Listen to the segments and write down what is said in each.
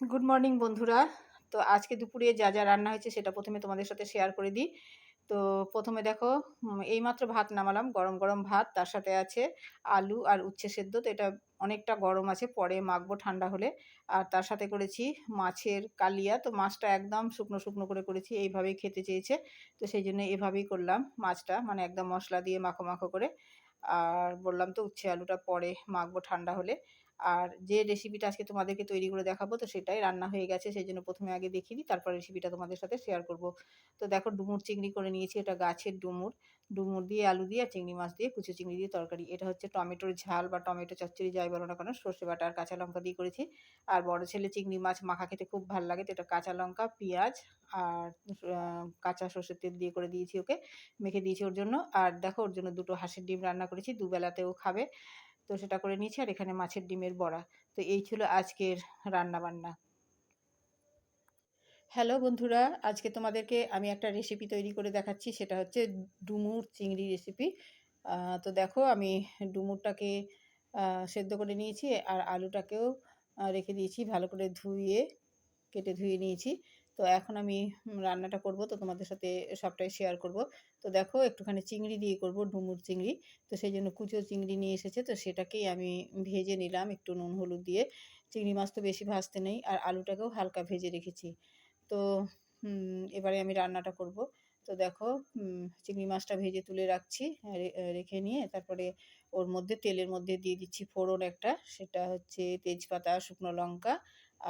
Good morning বন্ধুরা। তো আজকে দুপুরে যা যা রান্না হয়েছে সেটা প্রথমে তোমাদের সাথে শেয়ার করে দিই। তো প্রথমে দেখো এইমাত্র ভাত নামালাম, গরম গরম ভাত, তার সাথে আছে আলু আর উচ্ছে সেদ্ধ। তো এটা অনেকটা গরম আছে, পরে মাখবো ঠান্ডা হলে। আর তার সাথে করেছি মাছের কালিয়া। তো মাছটা একদম শুকনো শুকনো করে করেছি, এইভাবেই খেতে চেয়েছে। তো সেই জন্য এভাবেই করলাম মাছটা মানে একদম মশলা দিয়ে মাখো মাখো করে। আর বললাম তো উচ্ছে আলুটা পরে মাখবো ঠান্ডা হলে। আর যে রেসিপিটা আজকে তোমাদেরকে তৈরি করে দেখাবো, তো সেটাই রান্না হয়ে গেছে, সেই জন্য প্রথমে আগে দেখিয়ে দিই, তারপর রেসিপিটা তোমাদের সাথে শেয়ার করব। তো দেখো ডুমুর চিংড়ি করে নিয়েছি, এটা গাছের ডুমুর। ডুমুর দিয়ে আলু দিয়ে, আর চিংড়ি মাছ দিয়ে, কুচু চিংড়ি দিয়ে তরকারি। এটা হচ্ছে টমেটোর ঝাল বা টমেটো চচ্চড়ি, যাই বলো না কেন, সর্ষে বাটা আর কাঁচা লঙ্কা দিয়ে করেছি। আর বড় ছেলে চিংড়ি মাছ মাখা খেতে খুব ভালো লাগে, তো এটা কাঁচা লঙ্কা, পেঁয়াজ আর কাঁচা সর্ষের তেল দিয়ে করে দিয়েছি ওকে, মেখে দিয়েছি ওর জন্য। আর দেখো ওর জন্য দুটো হাঁসের ডিম রান্না করেছি, দুবেলাতেও খাবে। তো সেটা করে নিয়েছি আর এখানে মাছের ডিমের বড়া। তো এই ছিল আজকের রান্না বান্না হ্যালো বন্ধুরা, আজকে তোমাদেরকে আমি একটা রেসিপি তৈরি করে দেখাচ্ছি, সেটা হচ্ছে ডুমুর চিংড়ি রেসিপি তো দেখো আমি ডুমুরটাকে সেদ্ধ করে নিয়েছি আর আলুটাকেও রেখে দিয়েছি ভালো করে ধুয়ে, কেটে ধুয়ে নিয়েছি। তো এখন আমি রান্নাটা করব। তো তোমাদের সাথে সবটাই শেয়ার করব। তো দেখো একটুখানি চিংড়ি দিয়ে করব, ডুমুর চিংড়ি। তো সেই জন্য কুচো চিংড়ি নিয়ে এসেছে। তো সেটাকেই আমি ভেজে নিলাম একটু নুন হলুদ দিয়ে। চিংড়ি মাছ তো বেশি ভাজতে নেই। আর আলুটাকেও হালকা ভেজে রেখেছি। তো এবারে আমি রান্নাটা করব। তো দেখো চিংড়ি মাছটা ভেজে তুলে রাখছি রেখে নিয়ে। তারপরে ওর মধ্যে, তেলের মধ্যে দিয়ে দিচ্ছি ফোড়ন একটা। সেটা হচ্ছে তেজপাতা, শুকনো লঙ্কা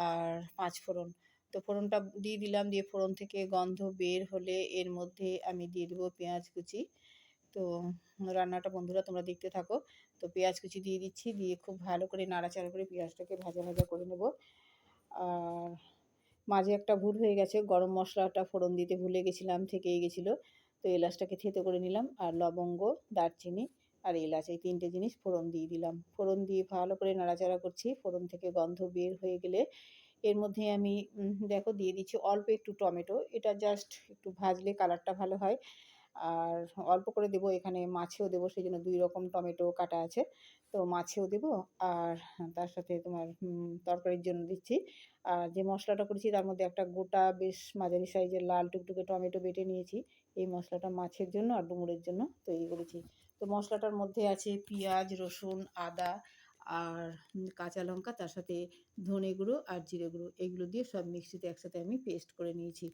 আর পাঁচ ফোড়ন। তো ফোড়নটা দিয়ে দিলাম, দিয়ে ফোড়ন থেকে গন্ধ বের হলে এর মধ্যে আমি দিয়ে দেবো পেঁয়াজ কুচি। তো রান্নাটা বন্ধুরা তোমরা দেখতে থাকো। তো পেঁয়াজ কুচি দিয়ে দিচ্ছি, দিয়ে খুব ভালো করে নাড়াচাড়া করে পেঁয়াজটাকে ভাজা ভাজা করে নেব। আর মাঝে একটা ভুল হয়ে গেছে, গরম মশলাটা ফোড়ন দিতে ভুলে গেছিলাম, থেকেই গেছিল। তো এলাচটাকে থেতে করে নিলাম, আর লবঙ্গ, দারচিনি আর এলাচ, এই তিনটে জিনিস ফোড়ন দিয়ে দিলাম। ফোড়ন দিয়ে ভালো করে নাড়াচাড়া করছি, ফোড়ন থেকে গন্ধ বের হয়ে গেলে এর মধ্যে আমি দেখো দিয়ে দিচ্ছি অল্প একটু টমেটো। এটা জাস্ট একটু ভাজলে কালারটা ভালো হয়। আর অল্প করে দেবো এখানে মাছেও দেবো সেই জন্য দুই রকম টমেটো কাটা আছে। তো মাছেও দেবো আর তার সাথে তোমার তরকারির জন্য দিচ্ছি। আর যে মশলাটা করেছি তার মধ্যে একটা গোটা বেশ মাঝারি সাইজের লাল টুকটুকে টমেটো বেটে নিয়েছি। এই মশলাটা মাছের জন্য আর ডুমুরের জন্য তৈরি করেছি। তো মশলাটার মধ্যে আছে পেঁয়াজ, রসুন, আদা আর কাঁচা লঙ্কা, তার সাথে ধনে গুঁড়ো আর জিরে গুঁড়ো, এগুলো দিয়ে সব মিক্সিতে একসাথে আমি পেস্ট করে নিয়েছি।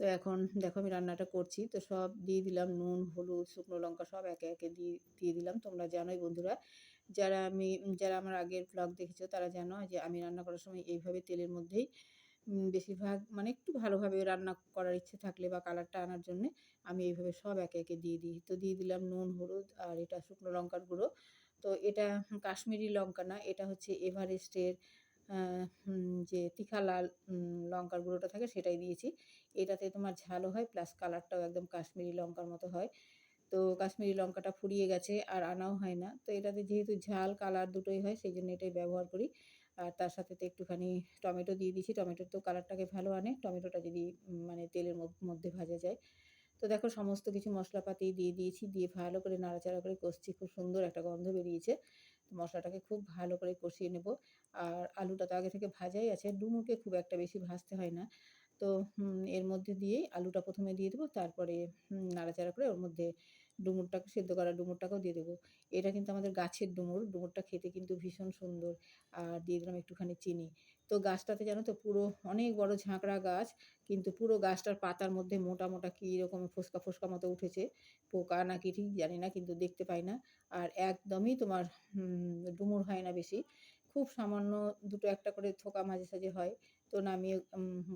তো এখন দেখো আমি রান্নাটা করছি, তো সব দিয়ে দিলাম নুন, হলুদ, শুকনো লঙ্কা সব একে একে দিয়ে দিয়ে দিলাম। তোমরা জানোই বন্ধুরা, যারা আমি, যারা আমার আগের ব্লগ দেখেছ, তারা জানো যে আমি রান্না করার সময় এইভাবে তেলের মধ্যেই বেশিরভাগ মানে একটু ভালোভাবে রান্না করার ইচ্ছে থাকলে বা কালারটা আনার জন্যে আমি এইভাবে সব একে একে দিয়ে দিই। তো দিয়ে দিলাম নুন, হলুদ আর এটা শুকনো লঙ্কার গুঁড়ো। তো এটা কাশ্মীরি লঙ্কা না, এটা হচ্ছে এভারেস্টের যে তিখা লাল লঙ্কার গুঁড়োটা থাকে সেটাই দিয়েছি। এটাতে তোমার ঝালও হয় প্লাস কালারটাও একদম কাশ্মীরি লঙ্কার মতো হয়। তো কাশ্মীরি লঙ্কাটা ফুরিয়ে গেছে আর আনাও হয় না। তো এটাতে যেহেতু ঝাল কালার দুটোই হয় সেই জন্য এটাই ব্যবহার করি। আর তার সাথে তো একটুখানি টমেটো দিয়ে দিয়েছি। টমেটোর তো কালারটাকে ভালো আনে। টমেটোটা যদি মানে তেলের মধ্য- মধ্যে ভাজা যায় তো দেখো সমস্ত কিছু মশলাপাতি দিয়ে দিয়েছি, দিয়ে ভালো করে নাড়াচাড়া করে কষছি। খুব সুন্দর একটা গন্ধ বেরিয়েছে। মশলাটাকে খুব ভালো করে কষিয়ে নেব। আর আলুটা তো আগে থেকে ভাজাই আছে ডুমুরকে খুব একটা বেশি ভাজতে হয় না। তো এর মধ্যে দিয়েই আলুটা প্রথমে দিয়ে দেবো, তারপরে নাড়াচাড়া করে ওর মধ্যে ডুমুরটাকে, সেদ্ধ করা ডুমুরটাকেও দিয়ে দেবো। এটা কিন্তু আমাদের গাছের ডুমুর, ডুমুরটা খেতে কিন্তু ভীষণ সুন্দর। আর দিয়ে দিলাম একটুখানি চিনি। তো গাছটাতে জানো তো পুরো অনেক বড় ঝাঁকড়া গাছ, কিন্তু পুরো গাছটার পাতার মধ্যে মোটা মোটা কী রকম ফোসকা ফোসকা মতো উঠেছে, পোকা নাকি ঠিক জানি না, কিন্তু দেখতে পাই না। আর একদমই তোমার ডুমুর হয় না বেশি। খুব সামান্য দুটো একটা করে থোকা মাঝে সাঝে হয়, তো নামিয়ে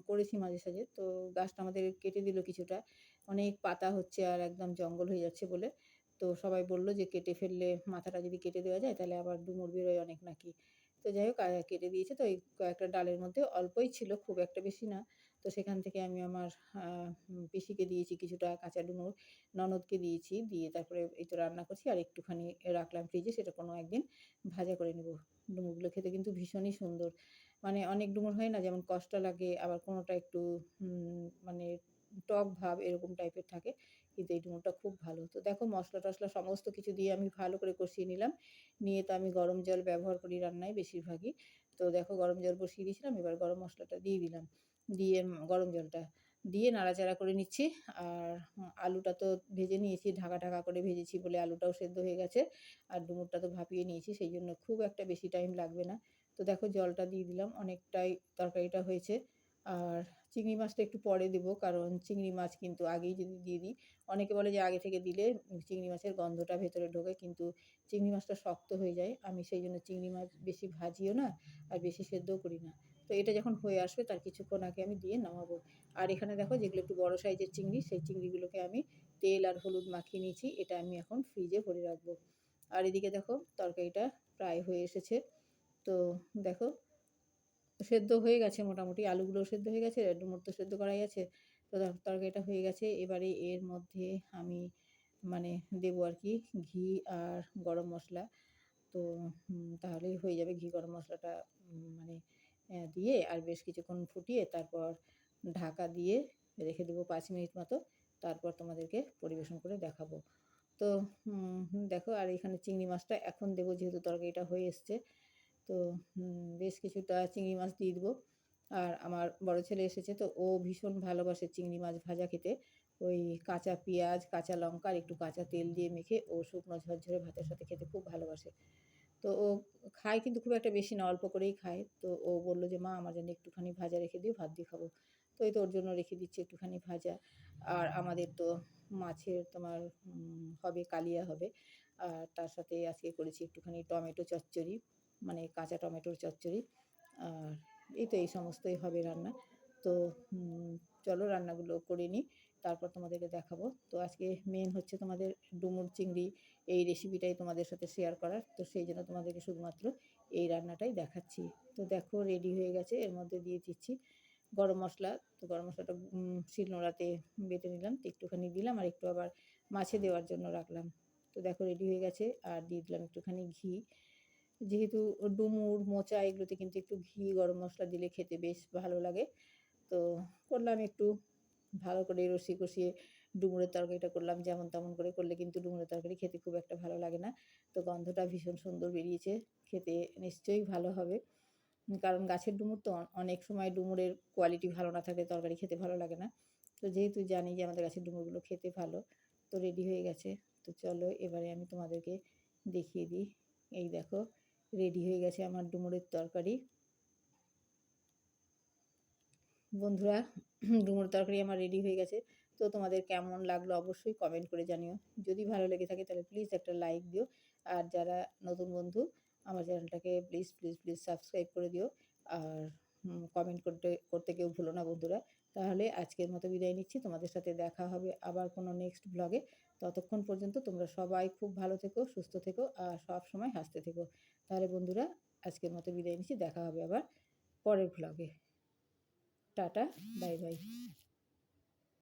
করেছি মাঝে সাঝে। তো গাছটা আমাদের কেটে দিল কিছুটা। অনেক পাতা হচ্ছে আর একদম জঙ্গল হয়ে যাচ্ছে বলে। তো সবাই বলল যে কেটে ফেললে মাথাটা যদি কেটে দেওয়া যায়, তাহলে আবার ডুমুর বেরোয় অনেক নাকি। তো যাই হোক কেটে দিয়েছে। তো এই কয়েকটা ডালের মধ্যে অল্পই ছিল, খুব একটা বেশি না। তো সেখান থেকে আমি আমার পিসিকে দিয়েছি কিছুটা কাঁচা ডুমুর ননদকে দিয়েছি। দিয়ে তারপরে এই তো রান্না করছি। আর একটুখানি রাখলাম ফ্রিজে, সেটা কোনো একদিন ভাজা করে নেব। ডুমুরগুলো খেতে কিন্তু ভীষণই সুন্দর। মানে অনেক ডুমুর হয় না, যেমন কষ্ট লাগে, আবার কোনোটা একটু মানে টক ভাব এরকম টাইপের থাকে। কিন্তু এই ডুমুরটা খুব ভালো। তো দেখো মশলা টশলা সমস্ত কিছু দিয়ে আমি ভালো করে কষিয়ে নিলাম। নিয়ে তো আমি গরম জল ব্যবহার করি রান্নায় বেশিরভাগই। তো দেখো গরম জল বসিয়ে দিয়েছিলাম, এবার গরম মশলাটা দিয়ে দিলাম। দিয়ে গরম জলটা দিয়ে নাড়াচাড়া করে নিচ্ছি। আর আলুটা তো ভেজে নিয়েছি, ঢাকা ঢাকা করে ভেজেছি বলে আলুটাও সেদ্ধ হয়ে গেছে। আর ডুমুরটা তো ভাপিয়ে নিয়েছি, সেই জন্য খুব একটা বেশি টাইম লাগবে না। তো দেখো জলটা দিয়ে দিলাম, অনেকটাই তরকারিটা হয়েছে। আর চিংড়ি মাছটা একটু পরে দেবো। কারণ চিংড়ি মাছ কিন্তু আগেই যদি দিয়ে দিই, অনেকে বলে যে আগে থেকে দিলে চিংড়ি মাছের গন্ধটা ভেতরে ঢোকে কিন্তু চিংড়ি মাছটা শক্ত হয়ে যায়। আমি সেই জন্য চিংড়ি মাছ বেশি ভাজিও না আর বেশি সেদ্ধও করি না। তো এটা যখন হয়ে আসবে তার কিছুক্ষণ আগে আমি দিয়ে নামাবো। আর এখানে দেখো যেগুলো একটু বড় সাইজের চিংড়ি, সেই চিংড়িগুলোকে আমি তেল আর হলুদ মাখিয়ে নিয়েছি। এটা আমি এখন ফ্রিজে ভরে রাখব। আর এদিকে দেখো তরকারিটা প্রায় হয়ে এসেছে। তো দেখো সেদ্ধ হয়ে গেছে মোটামুটি, আলুগুলোও সেদ্ধ হয়ে গেছে তো সেদ্ধ করাই আছে। তো তরকারিটা হয়ে গেছে, এবারে এর মধ্যে আমি মানে দেবো আর কি ঘি আর গরম মশলা। তো তাহলেই হয়ে যাবে ঘি, গরম মশলাটা মানে দিয়ে আর বেশ কিছুক্ষণ ফুটিয়ে তারপর ঢাকা দিয়ে রেখে দেবো পাঁচ মিনিট মতো। তারপর তোমাদেরকে পরিবেশন করে দেখাবো। তো দেখো আর এখানে চিংড়ি মাছটা এখন দেবো যেহেতু তরকারিটা হয়ে এসছে। তো বেশ কিছুটা চিংড়ি মাছ দিয়ে দেবো। আর আমার বড় ছেলে এসেছে তো, ও ভীষণ ভালোবাসে চিংড়ি মাছ ভাজা খেতে। ওই কাঁচা পেঁয়াজ, কাঁচা লঙ্কা আর একটু কাঁচা তেল দিয়ে মেখে ও শুকনো ঝরঝরে ভাতের সাথে খেতে খুব ভালোবাসে। তো ও খায় কিন্তু খুব একটা বেশি না, অল্প করেই খায়। তো ও বলল যে, মা, আমার জন্য একটুখানি ভাজা রেখে দিও, ভাত দিয়ে খাব। তো এই তো ওর জন্য রেখে দিচ্ছি একটুখানি ভাজা। আর আমাদের তো মাছের তোমার হবে, কালিয়া হবে। আর তার সাথে আজকে করেছি একটুখানি টমেটো চচ্চড়ি। মানে কাঁচা টমেটোর চচ্চড়ি, আর এই তো এই সমস্তই হবে রান্না। তো চলো রান্নাগুলো করে নিই, তারপর তোমাদেরকে দেখাবো। তো আজকে মেন হচ্ছে তোমাদের ডুমুর চিংড়ি, এই রেসিপিটাই তোমাদের সাথে শেয়ার করার। তো সেই জন্য তোমাদেরকে শুধুমাত্র এই রান্নাটাই দেখাচ্ছি। তো দেখো রেডি হয়ে গেছে, এর মধ্যে দিয়ে দিচ্ছি গরম মশলা। তো গরম মশলাটা শিলনোড়াতে বেটে নিলাম, তো একটুখানি দিলাম, আর একটু আবার মাছে দেওয়ার জন্য রাখলাম। তো দেখো রেডি হয়ে গেছে, আর দিয়ে দিলাম একটুখানি ঘি। যেহেতু ডুমুর, মোচা এগুলোতে কিন্তু একটু ঘি, গরম মশলা দিলে খেতে বেশ ভালো লাগে। তো করলাম একটু, ভালো করে রসি কষিয়ে ডুমুরের তরকারিটা করলাম। যেমন তেমন করে করলে কিন্তু ডুমুরের তরকারি খেতে খুব একটা ভালো লাগে না। তো গন্ধটা ভীষণ সুন্দর বেরিয়েছে, খেতে নিশ্চয়ই ভালো হবে। কারণ গাছের ডুমুর তো অনেক সময় ডুমুরের কোয়ালিটি ভালো না থাকলে তরকারি খেতে ভালো লাগে না। তো যেহেতু জানি যে আমাদের গাছের ডুমুরগুলো খেতে ভালো, তো রেডি হয়ে গেছে। তো চলো এবারে আমি তোমাদেরকে দেখিয়ে দিই। এই দেখো রেডি হয়ে গেছে আমার ডুমুরের তরকারি। বন্ধুরা, ডুমুর তরকারি আমার রেডি হয়ে গেছে। তো তোমাদের কেমন লাগল অবশ্যই কমেন্ট করে জানিও। যদি ভালো লেগে থাকে তাহলে প্লিজ একটা লাইক দিও। আর যারা নতুন বন্ধু, আমার চ্যানেলটাকে প্লিজ প্লিজ প্লিজ সাবস্ক্রাইব করে দিও। আর কমেন্ট করতে করতে কেউ ভুলো না বন্ধুরা। তাহলে আজকের মতো বিদায় নিচ্ছি। তোমাদের সাথে দেখা হবে আবার কোনো নেক্সট ব্লগে ততক্ষণ পর্যন্ত তোমরা সবাই খুব ভালো থেকো, সুস্থ থেকো আর সব সময় হাসতে থেকো। তাহলে বন্ধুরা, আজকের মতো বিদায় নিচ্ছি। দেখা হবে আবার পরের ব্লগে টাটা বাই বাই